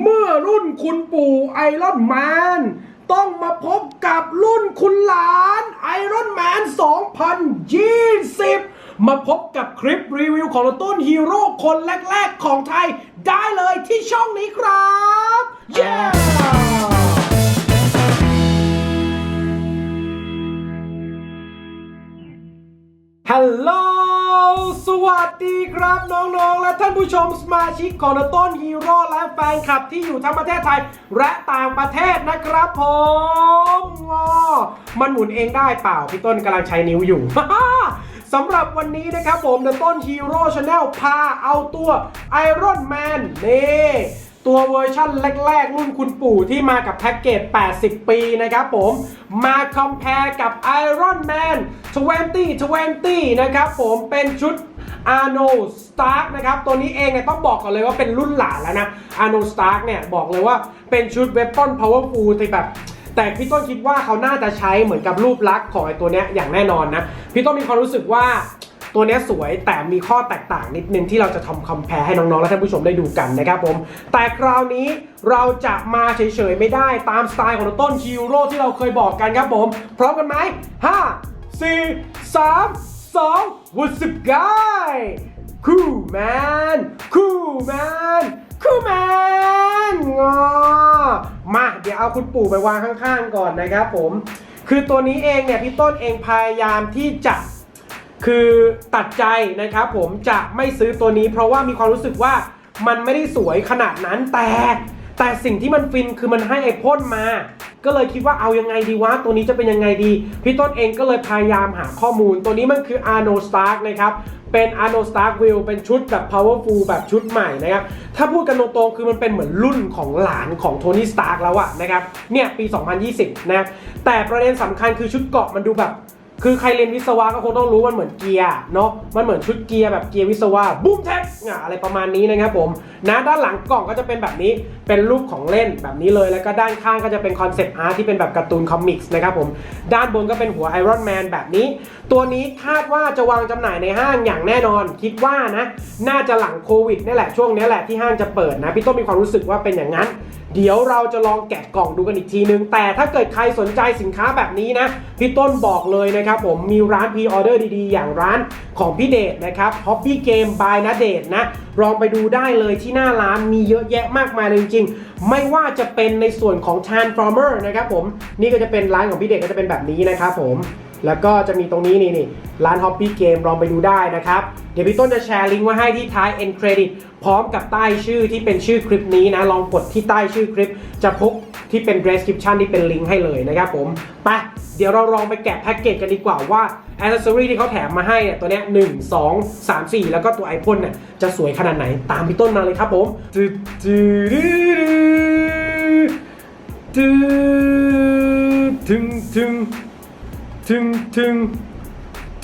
เมื่อรุ่นคุณปู่ไอรอนแมนต้องมาพบกับรุ่นคุณหลานไอรอนแมน 2020 มาพบกับคลิปรีวิวของต้นฮีโร่คนแรก ๆ ของไทย ได้เลยที่ช่องนี้ครับ เย้ฮัลโหล สวัสดีครับน้องๆ และท่านผู้ชมสมาชิกของต้นฮีโร่และแฟนคลับที่อยู่ทั้งประเทศไทย และต่างประเทศนะครับผมอ้อมันหมุนเองได้เปล่า พี่ต้นกำลังใช้นิ้วอยู่ สำหรับวันนี้นะครับผมเดอะต้นฮีโร่ชาแนลพาเอาตัวไอรอนแมนนี่ ตัวเวอร์ชั่นแรก ๆ รุ่นคุณปู่ที่มากับแพ็กเกจ 80 ปีนะครับผม มาคอมเพลกับ Iron Man 2020 นะครับผมเป็นชุด Arnold Stark นะครับ ตัวนี้เองเนี่ยต้องบอกก่อนเลยว่าเป็นรุ่นหลานแล้วนะ Arnold Stark เนี่ยบอกเลยว่าเป็นชุด Weapon Powerful ที่แบบ แต่พี่ต้นคิดว่าเขาน่าจะใช้เหมือนกับรูปลักษณ์ของไอ้ตัวเนี้ยอย่างแน่นอนนะ พี่ต้นมีความรู้สึกว่า ตัวนี้สวยแต่มีข้อแตกต่างนิดนึงที่เราจะทำคอมเพลให้น้องๆ และท่านผู้ชมได้ดูกันนะครับผม แต่คราวนี้เราจะมาเฉยๆ ไม่ได้ตามสไตล์ของต้นฮีโร่ที่เราเคยบอกกันครับผม พร้อมกันไหม5 4 3 2 What's up guy Cool man Cool man Cool man งอมาเดี๋ยวเอาคุณปู่ไปวางข้างๆก่อนนะครับผม คือตัวนี้เองเนี่ยพี่ต้นเองพยายามที่จะ คือตัดใจนะครับผมจะไม่ซื้อตัวนี้ เพราะว่ามีความรู้สึกว่ามันไม่ได้สวยขนาดนั้นแต่แต่สิ่งที่มันฟินคือมันให้ไอพ่นมา ก็เลยคิดว่าเอายังไงดีวะ ตัวนี้จะเป็นยังไงดี พี่ต้นเองก็เลยพยายามหาข้อมูล ตัวนี้มันคือ Arno Stark นะครับ เป็น Arno Stark Will เป็นชุดแบบ powerful แบบชุดใหม่นะครับ ถ้าพูดกันตรงๆคือมันเป็นเหมือนรุ่นของหลานของโทนี่สตาร์กแล้วอะนะครับ เนี่ยปี 2020 นะครับแต่ประเด็นสำคัญคือชุดเกาะมันดูแบบ คือใครเรียนวิศวะก็คงต้องรู้มันเหมือนเกียร์เนาะ มันเหมือนชุดเกียร์แบบเกียร์วิศวะบูมแท็กอะไรประมาณนี้นะครับผมนะด้านหลังกล่องก็จะเป็นแบบนี้ เป็นรูปของเล่นแบบนี้เลย แล้วก็ด้านข้างก็จะเป็นคอนเซปต์อาร์ตที่เป็นแบบการ์ตูนคอมิกส์นะครับผม ด้านบนก็เป็นหัวไอรอนแมนแบบนี้ ตัวนี้คาดว่าจะวางจำหน่ายในห้างอย่างแน่นอน คิดว่านะ น่าจะหลังโควิดนี่แหละ ช่วงนี้แหละที่ห้างจะเปิดนะ พี่ต้นมีความรู้สึกว่าเป็นอย่างนั้นเดี๋ยวเราจะลองแกะกล่องดูกันอีกทีนึง แต่ถ้าเกิดใครสนใจสินค้าแบบนี้นะ พี่ต้นบอกเลยนะครับผมมีร้านพีออเดอร์ดีๆ อย่างร้านของพี่เดชนะครับ Hobby Game by นะเดชนะ ลองไปดูได้เลยที่หน้าร้านมีเยอะแยะมากมายเลยจริงๆ ไม่ว่าจะเป็นในส่วนของ Transformer นะครับผม นี่ก็จะเป็นร้านของพี่เดชก็จะเป็นแบบนี้นะครับผม แล้วก็จะมีตรงนี้นี่นี่ร้าน Hobby Game ลองไปดูได้นะครับ เดี๋ยวพี่ต้นจะแชร์ลิงก์ไว้ให้ที่ท้าย End Credit พร้อมกับใต้ชื่อที่เป็นชื่อคลิปนี้นะ ลองกดที่ใต้ชื่อคลิป จะพบที่เป็น description ที่เป็นลิงก์ให้เลยนะครับผมไปเดี๋ยวเราลองไปแกะแพ็กเกจกันดีกว่าว่า accessory ที่เขาแถมมาให้เนี่ยตัวเนี้ย1 2 3 4แล้วก็ตัวไอพ่นเนี่ยจะสวยขนาดไหนตามพี่ต้นมาเลยครับผมตึ๊ดตึ๊ดตึ๊ดตึ๊ดถึงถึง ถึงถึง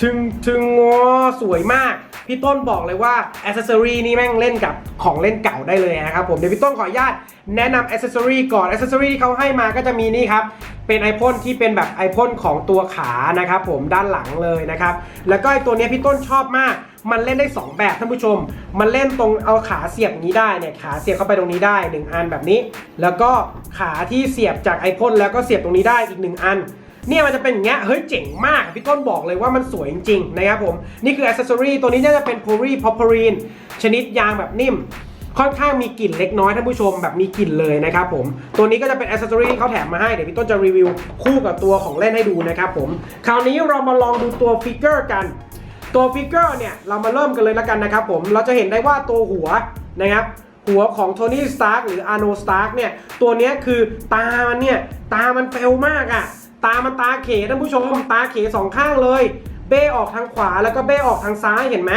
ถึงถึงว้าสวยมาก พี่ต้นบอกเลยว่าอ c เซ s ซอรีนี่แม่งเล่นกับของเล่นเก่าได้เลยนะครับผมเดี๋ยวพี่ต้นขออนุญาตแนะนำอ c เซ s ซอรีก่อนอ c เซ s ซอรีที่เขาให้มาก็จะมีนี่ครับเป็นไอพ่นที่เป็นแบบไอพ่นของตัวขานะครับผมด้านหลังเลยนะครับแล้วก็ไอตัวนี้พี่ต้นชอบมาก มันเล่นได้ 2 แบบท่านผู้ชม มันเล่นตรงเอาขาเสียบนี้ได้เนี่ยขาเสียบเข้าไปตรงนี้ได้ 1 อันแบบนี้ แล้วก็ขาที่เสียบจากไอพ่นแล้วก็เสียบตรงนี้ได้อีก 1 อัน เนี่ยมันจะเป็นอย่างเงี้ยเฮ้ยเจ๋งมากพี่ต้นบอกเลยว่ามันสวยจริงๆนะครับผมนี่คืออ c เซ s ซอรีตัวนี้น่าจะเป็นโพลีพอพ r รีนชนิดยางแบบนิ่ม ค่อนข้างมีกลิ่นเล็กน้อยท่านผู้ชมแบบมีกลิ่นเลยนะครับผมตัวนี้ก็จะเป็นอ c เซ s ซอรีที่เขาแถมมาให้เดี๋ยวพี่ต้นจะรีวิวคู่กับตัวของเล่นให้ดูนะครับผมคราวนี้เรามาลองดูตัวฟิกเกอร์กันตัวฟิกเกอร์เนี่ยเรามาเริ่มกันเลยแล้วกันนะครับผมเราจะเห็นได้ว่าตัวหัวนะครับหัวของโทนี่สตาร์กหรืออาร์โนสตาร์กเนี่ยตัวนี้คือตามันเนี่ยตามันเฟลมากอะ่ะ ตามันตาเขท่านผู้ชมตาเขสองข้างเลย เบ้ออกทางขวาแล้วก็เบ้ออกทางซ้ายเห็นไหม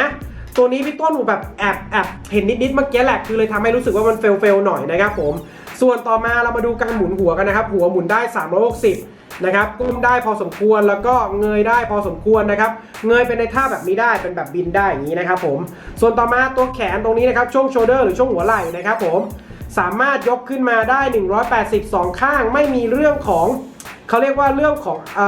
ตัวนี้พี่ต้นหนูแบบแอบแอบเห็นนิดๆเมื่อกี้แหละคือเลยทำให้รู้สึกว่ามันเฟลเฟลหน่อยนะครับผม ส่วนต่อมาเรามาดูการหมุนหัวกันนะครับ หัวหมุนได้ 360 นะครับก้มได้พอสมควรแล้วก็เงยได้พอสมควรนะครับ เงยเป็นในท่าแบบนี้ได้เป็นแบบบินได้อย่างนี้นะครับผม ส่วนต่อมาตัวแขนตรงนี้นะครับช่วงโชเดอร์หรือช่วงหัวไหล่นะครับผมสามารถยกขึ้นมาได้ 182 ข้างไม่มีเรื่องของ เขาเรียกว่าเรื่องของอ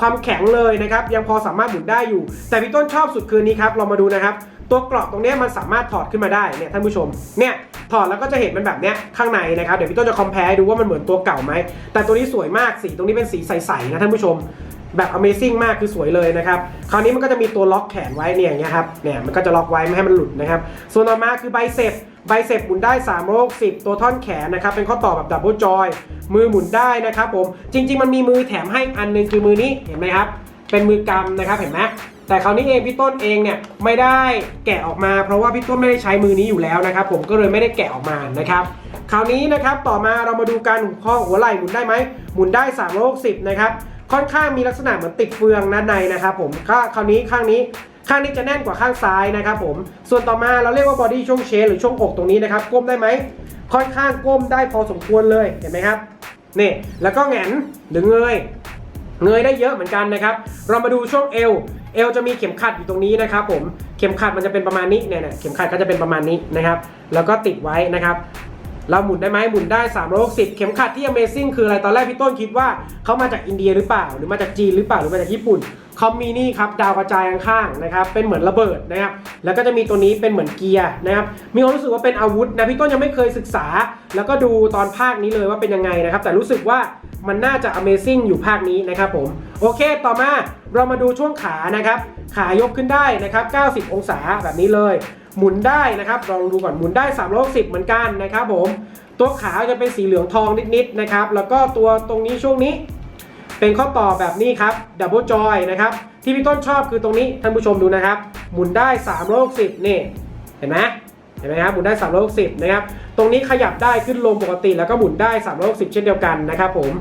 ความแข็งเลยนะครับ ยังพอสามารถหมุนได้อยู่ แต่พี่ต้นชอบสุดคืนนี้ครับ เรามาดูนะครับ ตัวเกราะตรงนี้มันสามารถถอดขึ้นมาได้เนี่ยท่านผู้ชมเนี่ยถอดแล้วก็จะเห็นมันแบบเนี้ยข้างในนะครับเดี๋ยวพี่ต้นจะคอมเพลดูว่ามันเหมือนตัวเก่าไหมแต่ตัวนี้สวยมากสีตรงนี้เป็นสีใสๆนะท่านผู้ชมแบบ Amazing มากคือสวยเลยนะครับ คราวนี้มันก็จะมีตัวล็อกแขนไว้เนี่ยอย่างเงี้ยครับเนี่ยมันก็จะล็อกไว้ไม่ให้มันหลุดนะครับ ส่วนต่อมาคือไบเซป ไบเซปหมุนได้3โรค10ตัวท่อนแขนนะครับ เป็นข้อต่อแบบดับเบิลจอย มือหมุนได้นะครับผม จริง ๆ มันมีมือแถมให้อันหนึงคือมือนี้ เห็นไหมครับ เป็นมือกำนะครับ เห็นไหมแต่คราวนี้เองพี่ต้นเองเนี่ยไม่ได้แกะออกมา เพราะว่าพี่ต้นไม่ได้ใช้มือนี้อยู่แล้วนะครับ ผมก็เลยไม่ได้แกะออกมานะครับ คราวนี้นะครับต่อมาเรามาดูการหุนข้อหัวไหล่หมุนได้ไหมหมุนได้3โรค10นะครับ ค่อนข้างมีลักษณะเหมือนติดเฟืองด้านในนะครับ ผมก็คราวนี้ข้างนี้ ข้างนี้จะแน่นกว่าข้างซ้ายนะครับผม ส่วนต่อมาเราเรียกว่าบอดี้ช่วงเชหรือช่วงอกตรงนี้นะครับ ก้มได้ไหม ค่อนข้างก้มได้พอสมควรเลย เห็นไหมครับ นี่ แล้วก็แหงนหรือเงย เงยได้เยอะเหมือนกันนะครับ เรามาดูช่วงเอว เอวจะมีเข็มขัดอยู่ตรงนี้นะครับผม เข็มขัดมันจะเป็นประมาณนี้เนี่ยเนี่ยเข็มขัดก็จะเป็นประมาณนี้นะครับ แล้วก็ติดไว้นะครับเราหมุนได้ไหมหมุนได้3 6 0 เข็มขัดที่ Amazing คืออะไร ตอนแรกพี่ต้นคิดว่าเขามาจากอินเดียหรือเปล่า หรือมาจากจีนหรือเปล่า หรือมาจากญี่ปุ่น เขามีนี่ครับดาวกระจายข้างๆนะครับเป็นเหมือนระเบิดนะครับแล้วก็จะมีตัวนี้เป็นเหมือนเกียร์นะครับมีความรู้สึกว่าเป็นอาวุธนะพี่ต้นยังไม่เคยศึกษา แล้วก็ดูตอนภาคนี้เลยว่าเป็นยังไงนะครับ แต่รู้สึกว่ามันน่าจะ Amazing อยู่ภาคนี้นะครับผม โอเคต่อมาเรามาดูช่วงขานะครับ ขายกขึ้นได้นะครับ 90 องศาแบบนี้เลย หมุนได้นะครับลองดูก่อนหมุนได้ 360 เหมือนกันนะครับผม ตัวขาจะเป็นสีเหลืองทองนิดๆนะครับ แล้วก็ตัวตรงนี้ช่วงนี้ เป็นข้อต่อแบบนี้ครับดับเบิลจอยนะครับที่พี่ต้นชอบคือตรงนี้ท่านผู้ชมดูนะครับ หมุนได้ 360 นี่เห็นไหมเห็นไหมครับหมุนได้ 360 นะครับ ตรงนี้ขยับได้ขึ้นลงปกติ แล้วก็หมุนได้ 360 เช่นเดียวกันนะครับผม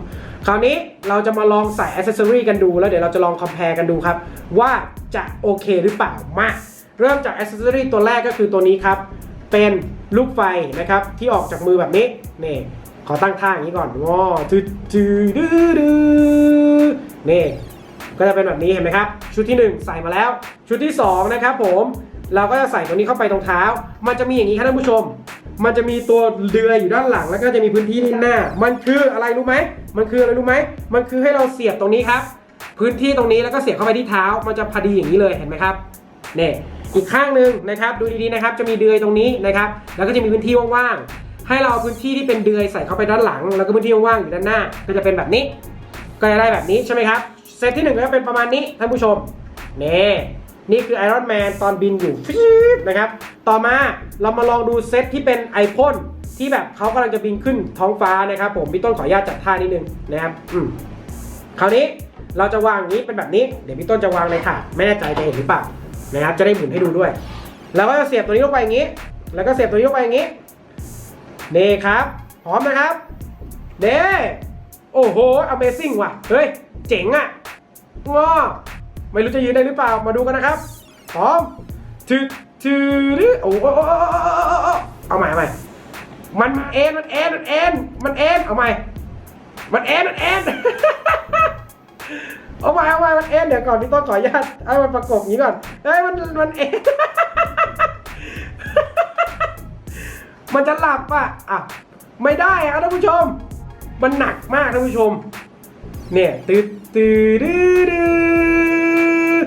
คราวนี้เราจะมาลองใส่อ c เซ s ซอรีกันดู แล้วเดี๋ยวเราจะลองคอมเพลกันดูครับ ว่าจะโอเคหรือเปล่ามาเริ่มจากอ c เซ s ซอรีตัวแรกก็คือตัวนี้ครับ เป็นลูกไฟนะครับที่ออกจากมือแบบนี้นี่ ขอตั้งท่าอย่างนี้ก่อนงอจืดจืดดื้อดื้อนี่ก็จะเป็นแบบนี้เห็นไหมครับ ชุดที่ 1 ใส่มาแล้ว ชุดที่ 2 นะครับผมเราก็จะใส่ตัวนี้เข้าไปตรงเท้า มันจะมีอย่างนี้ครับท่านผู้ชม มันจะมีตัวเดืออยู่ด้านหลังแล้วก็จะมีพื้นที่ที่หน้า มันคืออะไรรู้ไหม มันคืออะไรรู้ไหม มันคือให้เราเสียบตรงนี้ครับ พื้นที่ตรงนี้แล้วก็เสียบเข้าไปที่เท้า มันจะพอดีอย่างนี้เลยเห็นไหมครับนี่อีกข้างหนึ่งนะครับ ดูดีๆนะครับ จะมีเดือยตรงนี้นะครับ แล้วก็จะมีพื้นที่ว่างๆ ให้เราเอาพื้นที่ที่เป็นเดือยใส่เข้าไปด้านหลัง แล้วก็พื้นที่ว่างๆอยู่ด้านหน้า ก็จะเป็นแบบนี้ ก็จะได้แบบนี้ใช่ไหมครับเซตที่หนึ่งก็เป็นประมาณนี้ท่านผู้ชมนี่นี่คือไอรอนแมนตอนบินอยู่ฟีดนะครับ ต่อมาเรามาลองดูเซตที่เป็นไอพ่นที่แบบเขากำลังจะบินขึ้นท้องฟ้านะครับ ผมพี่ต้นขออนุญาตจัดท่านิดนึงนะครับอืมคราวนี้เราจะวางอย่างนี้เป็นแบบนี้ เดี๋ยวพี่ต้นจะวางในถาดไม่แน่ใจจะเห็นหรือเปล่านะครับ จะได้หมุนให้ดูด้วย แล้วก็จะเสียบตัวนี้ลงไปอย่างนี้ แล้วก็เสียบตัวนี้ลงไปอย่างนี้ เน่ครับ พร้อมนะครับเด้โอ้โห Amazing ว่ะ เฮ้ย เจ๋งอะงอไม่รู้จะยืนได้หรือเปล่า มาดูกันนะครับ พร้อมถือถือโอ้โหเอาใหม่เอาใหม่มันเอ็น มันเอ็น มันเอ็น มันเอ็น เอาใหม่ มันเอ็น มันเอ็น เอาใหม่เอาใหม่มันเอ็น เดี๋ยวก่อนพี่ต้นขออนุญาตให้มันประกบอย่างนี้ก่อน เฮ้ย มัน มันเอ็น มันจะหลับอะอะไม่ได้อะท่านผู้ชม มันหนักมากท่านผู้ชม เนี่ยตืดตืดดื้อดื้อ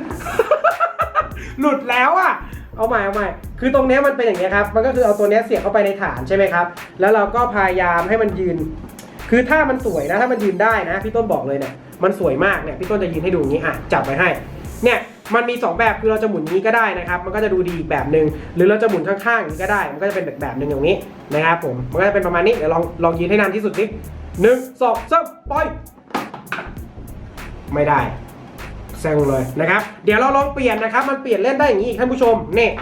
หลุดแล้วอะเอาใหม่เอาใหม่คือตรงเนี้ยมันเป็นอย่างเงี้ยครับ มันก็คือเอาตัวเนี้ยเสียบเข้าไปในฐานใช่ไหมครับ แล้วเราก็พยายามให้มันยืน คือถ้ามันสวยนะ ถ้ามันยืนได้นะ พี่ต้นบอกเลยเนี่ย มันสวยมากเนี่ย พี่ต้นจะยืนให้ดูอย่างนี้ อะ จับไว้ให้ เนี่ย มันมี 2 แบบคือเราจะหมุนนี้ก็ได้นะครับ มันก็จะดูดีอีกแบบหนึ่งหรือเราจะหมุนข้างๆอย่างนี้ก็ได้ มันก็จะเป็นแบบแบบหนึ่งอย่างนี้นะครับผมมันก็จะเป็นประมาณนี้เดี๋ยวลองลองยืนให้นานที่สุดสิหนึ่งสองสามปล่อยไม่ได้แซงเลยนะครับ เดี๋ยวเราลองเปลี่ยนนะครับ มันเปลี่ยนเล่นได้อย่างนี้ท่านผู้ชมเนี่ย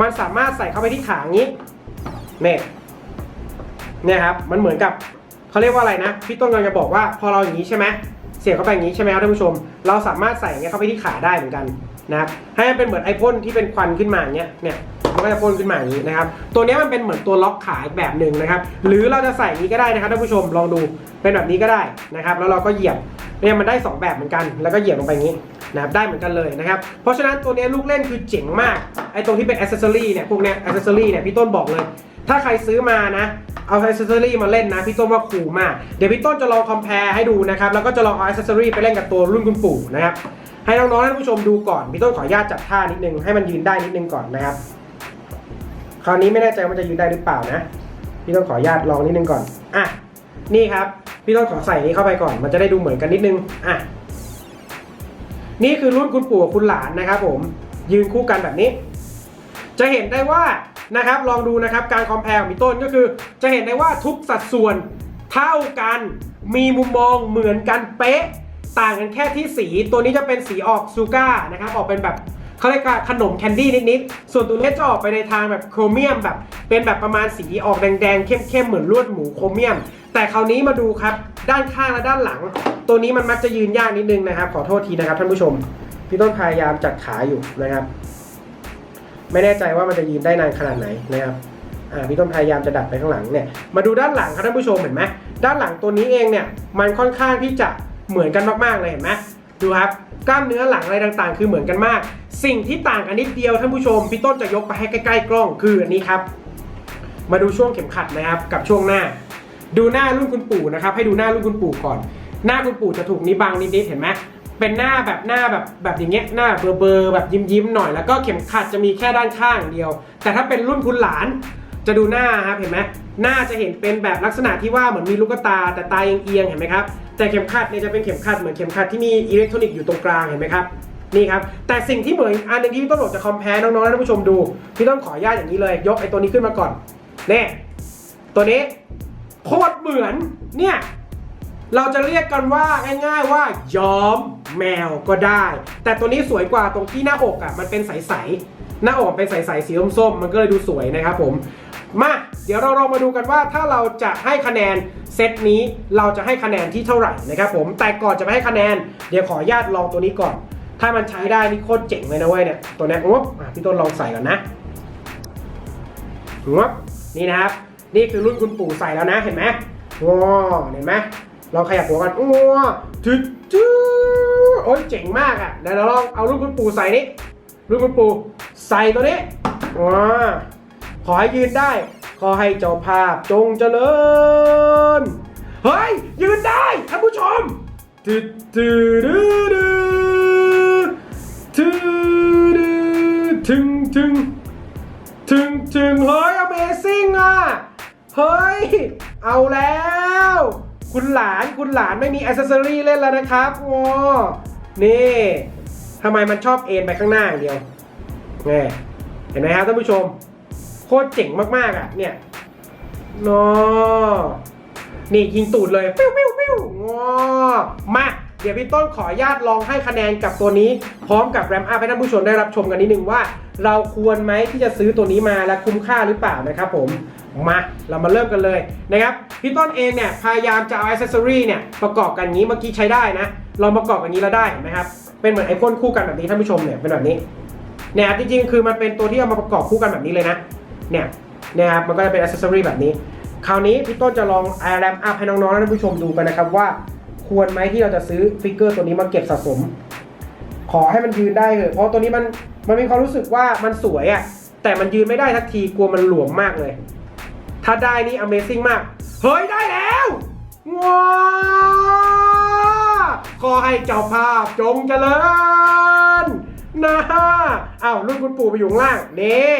มันสามารถใส่เข้าไปที่ขาอย่างนี้เนี่ยเนี่ยครับมันเหมือนกับเขาเรียกว่าอะไรนะพี่ต้นกำลังจะบอกว่าพอเราอย่างนี้ใช่ไหมเสียบเข้าไปอย่างนี้ใช่ไหมครับท่านผู้ชม เราสามารถใส่เงี้ยเข้าไปที่ขาได้เหมือนกัน นะครับให้มันเป็นเหมือนไอพ่นที่เป็นควันขึ้นมาอย่างเงี้ยเนี่ยมันก็จะพ่นขึ้นมาอย่างนี้นะครับ ตัวนี้มันเป็นเหมือนตัวล็อกขาอีกแบบหนึ่งนะครับ หรือเราจะใส่นี้ก็ได้นะครับท่านผู้ชมลองดูเป็นแบบนี้ก็ได้นะครับ แล้วเราก็เหยียบเนี่ยมันได้ 2 แบบเหมือนกัน แล้วก็เหยียบลงไปอย่างนี้นะครับได้เหมือนกันเลยนะครับ เพราะฉะนั้นตัวนี้ลูกเล่นคือเจ๋งมากไอตรงที่เป็นอ c เซ s ซอรี่เนี่ยพวกเนี้ยอ c เซ s ซอรี่เนี่ยพี่ต้นบอกเลย ถ้าใครซื้อมานะเอาอ c เซ s ซอรี่มาเล่นนะพี่ต้นว่าคูลมากเดี๋ยวพี่ต้นจะลองคอมเพลให้ดูนะครับแล้วก็จะลองเอาอ c เซ s ซอรี่ไปเล่นกับตัวรุ่นคุณปู่นะครับ ให้น้องๆท่านผู้ชมดูก่อนพี่ต้นขออนุญาตจัดท่านิดนึงให้มันยืนได้นิดนึงก่อนนะครับ คราวนี้ไม่แน่ใจว่ามันจะยืนได้หรือเปล่านะ พี่ต้องขออนุญาตลองนิดนึงก่อนอะนี่ครับ พี่ต้องขอใส่นี้เข้าไปก่อน มันจะได้ดูเหมือนกันนิดนึงอะนี่คือรุ่นคุณปู่คุณหลานนะครับ ผมยืนคู่กันแบบนี้ จะเห็นได้ว่านะครับ ลองดูนะครับการคอมเพลของพี่ต้นก็คือ จะเห็นได้ว่าทุกสัดส่วนเท่ากัน มีมุมมองเหมือนกันเป๊ะ ต่างกันแค่ที่สีตัวนี้จะเป็นสีออกซูก้านะครับออกเป็นแบบเขาเรียกว่าขนมแคนดี้นิดๆ ส่วนตัวนี้จะออกไปในทางแบบโครเมียมแบบ เป็นแบบประมาณสีออกแดงๆ เข้มๆ เหมือนลวดหมูโครเมียม แต่คราวนี้มาดูครับ ด้านข้างและด้านหลัง ตัวนี้มันมักจะยืนยากนิดนึงนะครับ ขอโทษทีนะครับท่านผู้ชม พี่ต้นพยายามจัดขาอยู่นะครับ ไม่แน่ใจว่ามันจะยืนได้นานขนาดไหนนะครับอ่าพี่ต้นพยายามจะดัดไปข้างหลังเนี่ย มาดูด้านหลังครับท่านผู้ชมเห็นไหมด้านหลังตัวนี้เองเนี่ย มันค่อนข้างที่จะ เหมือนกันมากๆเลยเห็นไหมดูครับกล้ามเนื้อหลังอะไรต่างๆ คือเหมือนกันมาก สิ่งที่ต่างกันนิดเดียวท่านผู้ชมพี่ต้นจะยกไปให้ใกล้ๆกล้องคืออันนี้ครับ มาดูช่วงเข็มขัดนะครับกับช่วงหน้า ดูหน้ารุ่นคุณปู่นะครับ ให้ดูหน้ารุ่นคุณปู่ก่อน หน้าคุณปู่จะถูกนี้บังนิดๆเห็นไหมเป็นหน้าแบบหน้าแบบแบบอย่างเงี้ยหน้าเบอร์เบอร์แบบยิ้มยิ้มๆหน่อยแล้วก็เข็มขัดจะมีแค่ด้านข้างเดียว แต่ถ้าเป็นรุ่นคุณหลาน จะดูหน้าครับเห็นไหมหน้าจะเห็นเป็นแบบลักษณะที่ว่าเหมือนมีลูกตาแต่ตาเอียงๆเห็นไหมครับแต่เข็มขัดเนี่ยจะเป็นเข็มขัดเหมือนเข็มขัดที่มีอิเล็กทรอนิกส์อยู่ตรงกลางเห็นไหมครับนี่ครับแต่สิ่งที่เหมือนอันนึงที่พี่ต้นบอกจะคอมเพลน้องๆและท่านผู้ชมดูพี่ต้นขออนุญาตอย่างนี้เลย ยกไอ้ตัวนี้ขึ้นมาก่อนเนี่ยตัวนี้โคตรเหมือนเนี่ยเราจะเรียกกันว่าง่ายๆว่าย้อมแมวก็ได้ แต่ตัวนี้สวยกว่าตรงที่หน้าอกอะมันเป็นใสๆหน้าอกเป็นใสๆสีส้มๆมันก็เลยดูสวยนะครับผม มาเดี๋ยวเราลองมาดูกันว่าถ้าเราจะให้คะแนนเซตนี้เราจะให้คะแนนที่เท่าไหร่นะครับผมแต่ก่อนจะไปให้คะแนน เดี๋ยวขออนุญาตลองตัวนี้ก่อน ถ้ามันใช้ได้นี่โคตรเจ๋งเลยนะเว้ยเนี่ยตัวนี้ยงบพี่ต้นลองใส่ก่อนนะงบนี่นะครับนี่คือรุ่นคุณปู่ใส่แล้วนะเห็นไหมว้าเห็นไหมเราขยับหัวกันอ้วจุดจุดโอ้ยเจ๋งมากอะเดี๋ยวเราลองเอาลูกคุณปู่ใส่นี่ลูกคุณปู่ใส่ตัวนี้ว้า ขอให้ยืนได้ ขอให้เจ้าภาพจงเจริญ เฮ้ย ยืนได้ท่านผู้ชมตึดตึดตึดตึดถึงถึงถึงถึงเฮ้ย Amazing อะ เฮ้ย เอาแล้ว คุณหลานคุณหลานไม่มีอ c เซสซอรี่เล่นแล้วนะครับโอ้นี่ทำไมมันชอบเอ็นไปข้างหน้าอย่างเดียวนี่เห็นไหมครับท่านผู้ชม คตรเจ๋งมากๆอะ เนี่ยนอนี่ยิงตูดเลยปิ้วปิ้วปิ้วงอมาเดี๋ยวพี่ต้นขออนุญาตลองให้คะแนนกับตัวนี้ พร้อมกับแรมอัพให้ท่านผู้ชมได้รับชมกันนิดนึงว่า เราควรไหมที่จะซื้อตัวนี้มาและคุ้มค่าหรือเปล่านะครับผมมาเรามาเริ่มกันเลยนะครับพี่ต้นเองเนี่ยพยายามจะเอาอ c เซอรี่เนี่ยประกอบกันงนี้เมื่อกี้ใช้ได้นะลองประกอบกันงนี้แล้วได้นไหมครับเป็นเหมือนไอพ่นคู่กันแบบนี้ท่านผู้ชมเนี่ยเป็นแบบนี้เนี่ยจริงๆคือมันเป็นตัวที่เอามาประกอบคู่กันแบบนี้เลยนะ เนี่ยนี่ยครับมันก็จะเป็นอ c เซสซอรี่แบบนี้ คราวนี้พี่ต้นจะลองไอแรมอัพให้น้องๆและท่านผู้ชมดูกันนะครับว่าควรไหมที่เราจะซื้อฟิกเกอร์ตัวนี้มาเก็บสะสม ขอให้มันยืนได้เถอะเพราะตัวนี้มันมันมีความรู้สึกว่ามันสวยอะ่ะแต่มันยืนไม่ได้ทักทีกลัวมันหลวมมากเลย ถ้าได้นี่ Amazing มาก เฮ้ย ได้แล้วว้าขอให้เจ้าภาพจงเจริญ นะอ้าวรุ่นคุณปู่ไปอยู่ข้างล่าง นี่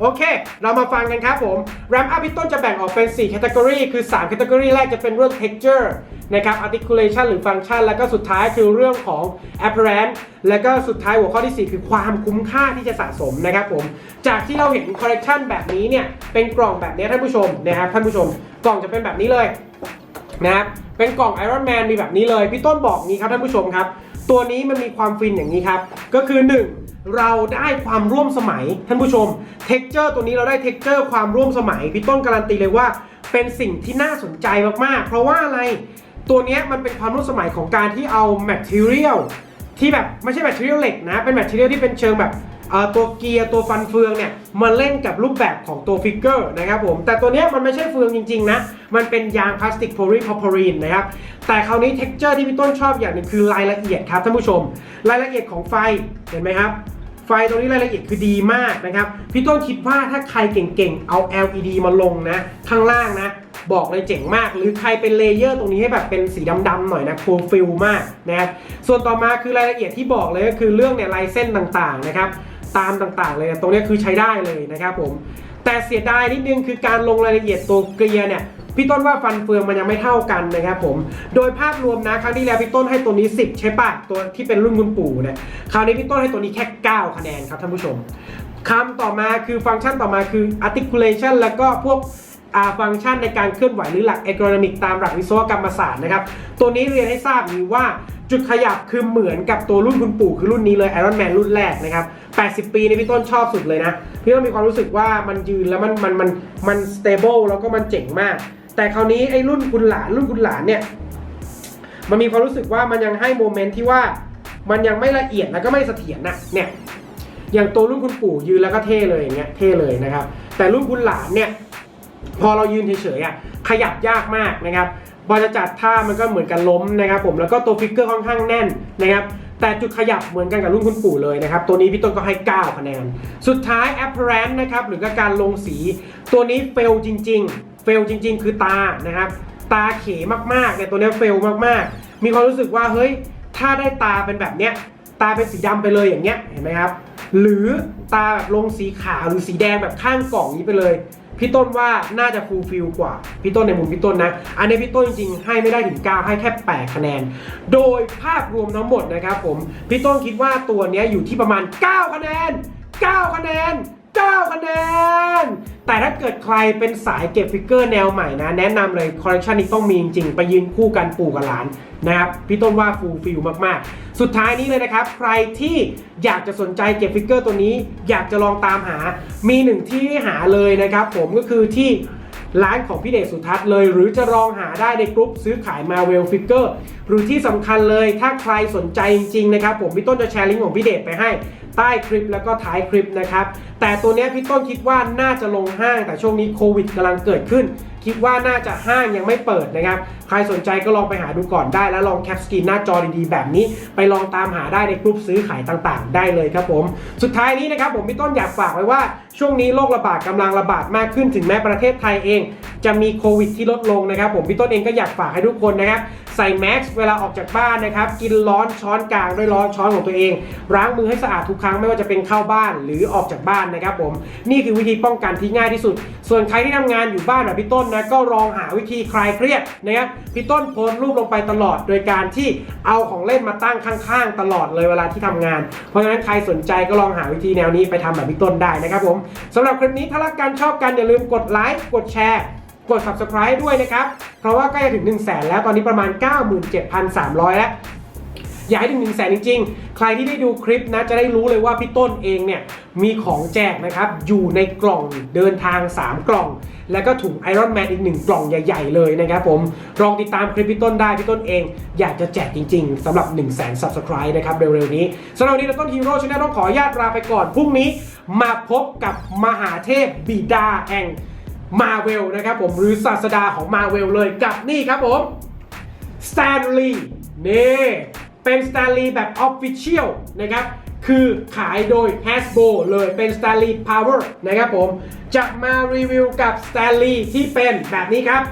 โอเค เรามาฟังกันครับผม Ramp Up พี่ต้นจะแบ่งออกเป็น 4 category คือ 3 category แรกจะเป็นเรื่อง texture นะครับ articulation หรือ function แล้วก็สุดท้ายคือเรื่องของ appearance แล้วก็สุดท้ายหัวข้อที่ 4 คือความคุ้มค่าที่จะสะสมนะครับผม จากที่เราเห็น collection แบบนี้เนี่ย เป็นกล่องแบบนี้ท่านผู้ชมนะครับท่านผู้ชม กล่องจะเป็นแบบนี้เลยนะครับ เป็นกล่อง Iron Man มีแบบนี้เลย พี่ต้นบอกงี้ครับท่านผู้ชมครับ ตัวนี้มันมีความฟินอย่างนี้ครับ ก็คือ 1 เราได้ความร่วมสมัยท่านผู้ชมเท็กเจอร์ตัวนี้เราได้เท็กเจอร์ความร่วมสมัยพี่ต้นการันตีเลยว่า เป็นสิ่งที่น่าสนใจมากๆ เพราะว่าอะไรตัวนี้มันเป็นความร่วมสมัยของการที่เอาแมทเทอเรียลที่แบบไม่ใช่แมทเทอเรียลเหล็กนะ เป็นแมทเทอเรียลที่เป็นเชิงแบบ ตัวเกียร์ตัวฟันเฟืองเนี่ยมาเล่นกับรูปแบบของตัวฟิกเกอร์นะครับผมแต่ตัวเนี้ยมันไม่ใช่เฟืองจริงๆนะ มันเป็นยางพลาสติกโพลีพอพอรีนนะครับแต่คราวนี้เท็กเจอร์ที่พี่ต้นชอบอย่างหนึ่งคือรายละเอียดครับท่านผู้ชม รายละเอียดของไฟเห็นไหมครับไฟตรงนี้รายละเอียดคือดีมากนะครับ พี่ต้นคิดว่าถ้าใครเก่งๆ เอา LED มาลงนะ ข้างล่างนะ บอกเลยเจ๋งมาก หรือใครเป็นเลเยอร์ตรงนี้ให้แบบเป็นสีดำๆหน่อยนะโคฟิลมากนะครับส่วนต่อมาคือรายละเอียดที่บอกเลยก็คือเรื่องเนี่ยลายเส้นต่างๆนะครับ ตามต่างๆเลยตรงนี้คือใช้ได้เลยนะครับผม แต่เสียดายนิดนึงคือการลงรายละเอียดตัวเกียร์เนี่ยพี่ต้นว่าฟันเฟืองมันยังไม่เท่ากันนะครับผม โดยภาพรวมนะครั้งที่แล้วพี่ต้นให้ตัวนี้ 10 ใช่ปะตัวที่เป็นรุ่นคุณปู่เนี่ยคราวนี้พี่ต้นให้ตัวนี้แค่ 9 คะแนนครับท่านผู้ชมคำต่อมาคือฟังก์ชันต่อมาคือ articulation แล้วก็พวกฟังก์ชันในการเคลื่อนไหวหรือหลัก ergonomic ตามหลักวิศวกรรมศาสตร์นะครับ ตัวนี้เรียนให้ทราบนี้ว่า จุดขยับคือเหมือนกับตัวรุ่นคุณปู่คือรุ่นนี้เลย Iron Man รุ่นแรกนะครับ 80 ปีนี่พี่ต้นชอบสุดเลยนะ พี่ต้นมีความรู้สึกว่ามันยืนแล้วมันมันมันมัน stable แล้วก็มันเจ๋งมาก แต่คราวนี้ไอ้รุ่นคุณหลานรุ่นคุณหลานเนี่ยมันมีความรู้สึกว่ามันยังให้โมเมนต์ที่ว่ามันยังไม่ละเอียดแล้วก็ไม่เสถียรนะเนี่ยอย่างตัวรุ่นคุณปู่ยืนแล้วก็เท่เลยอย่างเงี้ยเท่เลยนะครับ แต่รุ่นคุณหลานเนี่ยพอเรายืนเฉยๆอะขยับยากมากนะครับ พอจะจัดท่ามันก็เหมือนกันล้มนะครับผมแล้วก็ตัวฟิกเกอร์ค่อนข้างแน่นนะครับแต่จุดขยับเหมือนกันกับรุ่นคุณปู่เลยนะครับ ตัวนี้พี่ต้นก็ให้ 9 คะแนน สุดท้าย apparent นะครับหรือก็การลงสี ตัวนี้เฟลจริง ๆ เฟลจริง ๆ คือตานะครับ ตาเขมากๆเนี่ยตัวนี้เฟลมากๆ มีความรู้สึกว่าเฮ้ยถ้าได้ตาเป็นแบบเนี้ยตาเป็นสีดำไปเลยอย่างเงี้ยเห็นไหมครับ หรือตาแบบลงสีขาวหรือสีแดงแบบข้างกล่องนี้ไปเลย พี่ต้นว่าน่าจะฟูลฟิลกว่า พี่ต้นในมุมพี่ต้นนะ อันนี้พี่ต้นจริงๆให้ไม่ได้ถึง 9 ให้แค่ 8 คะแนน โดยภาพรวมทั้งหมดนะครับผม พี่ต้นคิดว่าตัวนี้อยู่ที่ประมาณ 9 คะแนน 9 คะแนน 9คะแนน แต่ถ้าเกิดใครเป็นสายเก็บฟิกเกอร์แนวใหม่นะ แนะนำเลยคอลเลคชันนี้ต้องมีจริงๆไปยืนคู่กันปู่กับหลานนะครับ พี่ต้นว่าฟูลฟิลมาก ๆ สุดท้ายนี้เลยนะครับ ใครที่อยากจะสนใจเก็บฟิกเกอร์ตัวนี้ อยากจะลองตามหา มีหนึ่งที่ให้หาเลยนะครับผมก็คือที่ร้านของพี่เดชสุทัศน์เลย หรือจะลองหาได้ในกลุ่มซื้อขายมาเวลฟิกเกอร์หรือที่สำคัญเลยถ้าใครสนใจจริง ๆ นะครับ ผมพี่ต้นจะแชร์ลิงก์ของพี่เดชไปให้ ใต้คลิปแล้วก็ท้ายคลิปนะครับ แต่ตัวนี้พี่ต้นคิดว่าน่าจะลงห้างแต่ช่วงนี้โควิดกำลังเกิดขึ้น คิดว่าน่าจะห้างยังไม่เปิดนะครับ ใครสนใจก็ลองไปหาดูก่อนได้ แล้วลองแคปสกรีนหน้าจอดีๆ แบบนี้ ไปลองตามหาได้ในกลุ่มซื้อขายต่างๆ ได้เลยครับผม สุดท้ายนี้นะครับผมพี่ต้นอยากฝากไว้ว่าช่วงนี้โรคระบาดกำลังระบาดมากขึ้นถึงแม้ประเทศไทยเอง จะมีโควิดที่ลดลงนะครับ ผมพี่ต้นเองก็อยากฝากให้ทุกคนนะครับใส่แมสเวลาออกจากบ้านนะครับ กินร้อนช้อนกลางด้วยร้อนช้อนของตัวเองล้างมือให้สะอาดทุกครั้งไม่ว่าจะเป็นเข้าบ้านหรือออกจากบ้านนะครับ ผมนี่คือวิธีป้องกันที่ง่ายที่สุด ส่วนใครที่ทำงานอยู่บ้านแบบพี่ต้นนะก็ลองหาวิธีคลายเครียดนะครับพี่ต้นโพสต์รูปลงไปตลอด โดยการที่เอาของเล่นมาตั้งข้างๆ ตลอดเลยเวลาที่ทำงาน เพราะฉะนั้นใครสนใจก็ลองหาวิธีแนวนี้ไปทำแบบพี่ต้นได้นะครับผมสำหรับคลิปนี้ถ้ารักกันชอบกันอย่าลืมกดไลค์กดแชร์กด subscribe ด้วยนะครับ เพราะว่าใกล้จะถึง 1 0 0 0 0แสนแล้ว ตอนนี้ประมาณ 97,300 แล้ว อยากให้ถึง1 0 0 0 0แสนจริง ๆ ใครที่ได้ดูคลิปนะจะได้รู้เลยว่าพี่ต้นเองเนี่ยมีของแจกนะครับอยู่ในกล่องเดินทาง 3 กล่อง แล้วก็ถุงไอรอนแมนอีก 1 กล่องใหญ่ ๆ เลยนะครับผมลองติดตามคลิปพี่ต้นได้พี่ต้นเอง อยากจะแจกจริง ๆสำหรับ 1 0 0 0 0แสน subscribe นะครับเร็วๆนี้สำหรับวันนี้เราต้นฮีโร่ชาแนลต้องขออนุญาตลาไปก่อนพรุ่งนี้มาพบกับมหาเทพบิดาแห่งมาเวลนะครับผมหรือศาสดาของมาเวลเลยกับนี่ครับผมสแตนลีย์นี่ เป็นสแตนลีแบบออฟฟิเชียลนะครับคือขายโดย Hasbro เลยเป็น Stanley Power นะครับผม จะมารีวิวกับ Stanley ที่เป็นแบบนี้ครับ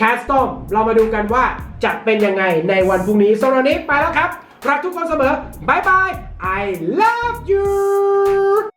c a s t o m เรามาดูกันว่าจะเป็นยังไงในวันพรุ่งนี้สำหรับวันนี้ไปแล้วครับ รักทุกคนเสมอบายบาย I love you